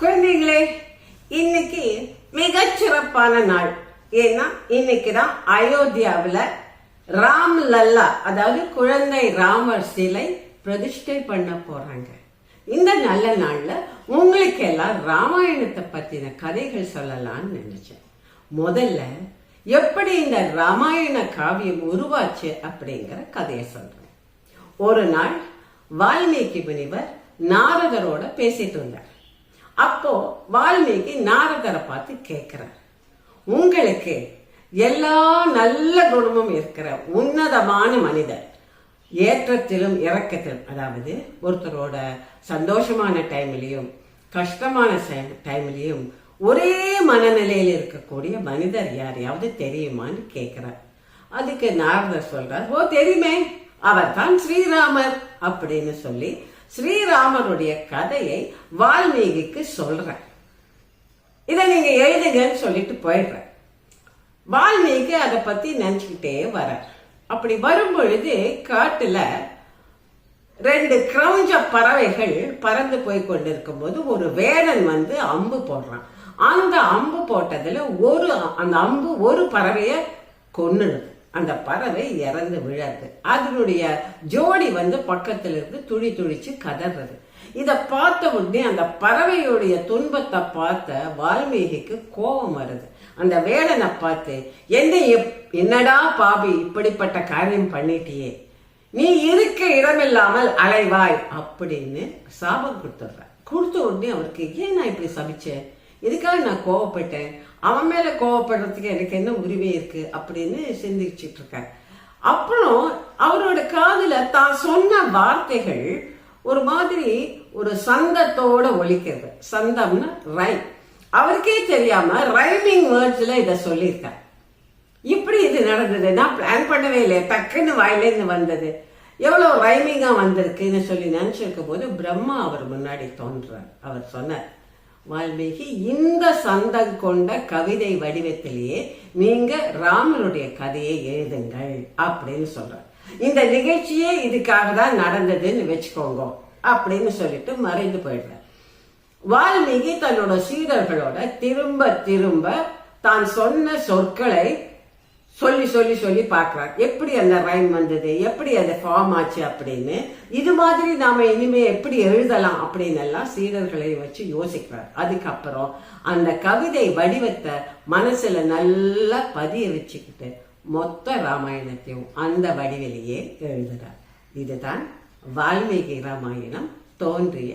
குழந்தைகளே இன்னைக்கு மிகச்சிறப்பான நாள். ஏன்னா இன்னைக்கு தான் அயோத்தியாவில் ராம் லல்லா அதாவது குழந்தை ராமர் சிலை பிரதிஷ்டை பண்ண போறாங்க. இந்த நல்ல நாள்ல உங்களுக்கு எல்லாம் ராமாயணத்தை பத்தின கதைகள் சொல்லலாம்னு நினைச்சேன். முதல்ல எப்படி இந்த ராமாயண காவியம் உருவாச்சு அப்படிங்கிற கதையை சொல்றேன். ஒரு நாள் வால்மீகி முனிவர் நாரதரோட பேசிட்டு இருந்தார் அப்போ வால்மீகி நாரதரை பார்த்து கேட்கிறார் உங்களுக்கு எல்லா நல்ல குணமும் இருக்கிற உன்னதமான மனிதர் ஏற்றத்திலும் இறக்கத்திலும் அதாவது ஒருத்தரோட சந்தோஷமான டைம்லையும் கஷ்டமான டைம்லையும் ஒரே மனநிலையில் இருக்கக்கூடிய மனிதர் யாரையாவது தெரியுமான்னு கேட்கிறார். அதுக்கு நாரதர் சொல்றார் ஓ தெரியுமே அவர் தான் ஸ்ரீராமர் அப்படின்னு சொல்லி ஸ்ரீராமனுடைய கதையை வால்மீகிக்கு சொல்ற இதை நீங்க எழுதுங்கன்னு சொல்லிட்டு போயிடுற வால்மீகி அதை பத்தி நினைச்சுக்கிட்டே வர அப்படி வரும் பொழுது காட்டுல ரெண்டு கிரௌஞ்ச பறவைகள் பறந்து போய் கொண்டிருக்கும் போது ஒரு வேடன் வந்து அம்பு போடுறான். அந்த அம்பு போட்டதுல ஒரு அந்த அம்பு ஒரு பறவைய கொன்னுடுது. அந்த பறவை இறந்து விழாது. அதனுடைய ஜோடி வந்து பக்கத்துல இருந்து துடி துடிச்சு கதறது. இத பார்த்த உடனே அந்த பறவையுடைய துன்பத்தை பார்த்த வால்மீகிக்கு கோபம் வருது. அந்த வேடனை பார்த்து என்ன என்னடா பாபி இப்படிப்பட்ட காரியம் பண்ணிட்டியே? நீ இருக்க இடமில்லாமல் அலைவாய் அப்படின்னு சாபம் கொடுத்துட்ற கொடுத்த உடனே அவருக்கு ஏன் நான் இப்படி சபிச்சேன்? இதுக்காக நான் கோவப்பட்டேன்? அவன் மேல கோவப்படுறதுக்கு எனக்கு என்ன உரிமை இருக்கு அப்படின்னு சிந்திச்சுட்டு இருக்கார் அப்புறம் அவரோட காதுல தான் சொன்ன வார்த்தைகள் ஒரு மாதிரி ஒரு சந்தத்தோட ஒழிக்கிறது சந்தம்னா ரைம் அவருக்கே தெரியாம ரைமிங் வேர்ட்ஸ்ல இத சொல்லியிருக்கார். இப்படி இது நடந்தது. நான் பிளான் பண்ணவே இல்லை. டக்குன்னு வாயிலேருந்து வந்தது. எவ்வளவு ரைமிங்கா வந்திருக்குன்னு சொல்லி நினைச்சிருக்கும் போது பிரம்மா அவர் முன்னாடி தோன்றார். அவர் சொன்னார் வால்மீகி இந்த சந்தம் கொண்ட கவிதை வடிவத்திலேயே நீங்க ராமனுடைய கதையை எழுதுங்கள் அப்படின்னு சொல்றார். இந்த நிகழ்ச்சியே இதுக்காக தான் நடந்ததுன்னு வச்சுக்கோங்க அப்படின்னு சொல்லிட்டு மறைந்து போயிடுறார். வால்மீகி தன்னோட சீடர்களோட திரும்ப திரும்ப தான் சொன்ன சொற்களை சொல்லி சொல்லி சொல்லி பார்க்கிறார். எப்படி அந்த ரைம் வந்தது? எப்படி அது ஃபார்ம் ஆச்சு அப்படின்னு? இது மாதிரி நாம இனிமே எப்படி எழுதலாம் அப்படின்னு எல்லாம் சீடர்களை வச்சு யோசிக்கிறார். அதுக்கப்புறம் அந்த கவிதை வடிவத்தை மனசுல நல்லா பதிய வச்சுக்கிட்டு மொத்த ராமாயணத்தையும் அந்த வடிவிலேயே எழுதுறார். இதுதான் வால்மீகி ராமாயணம் தோன்றிய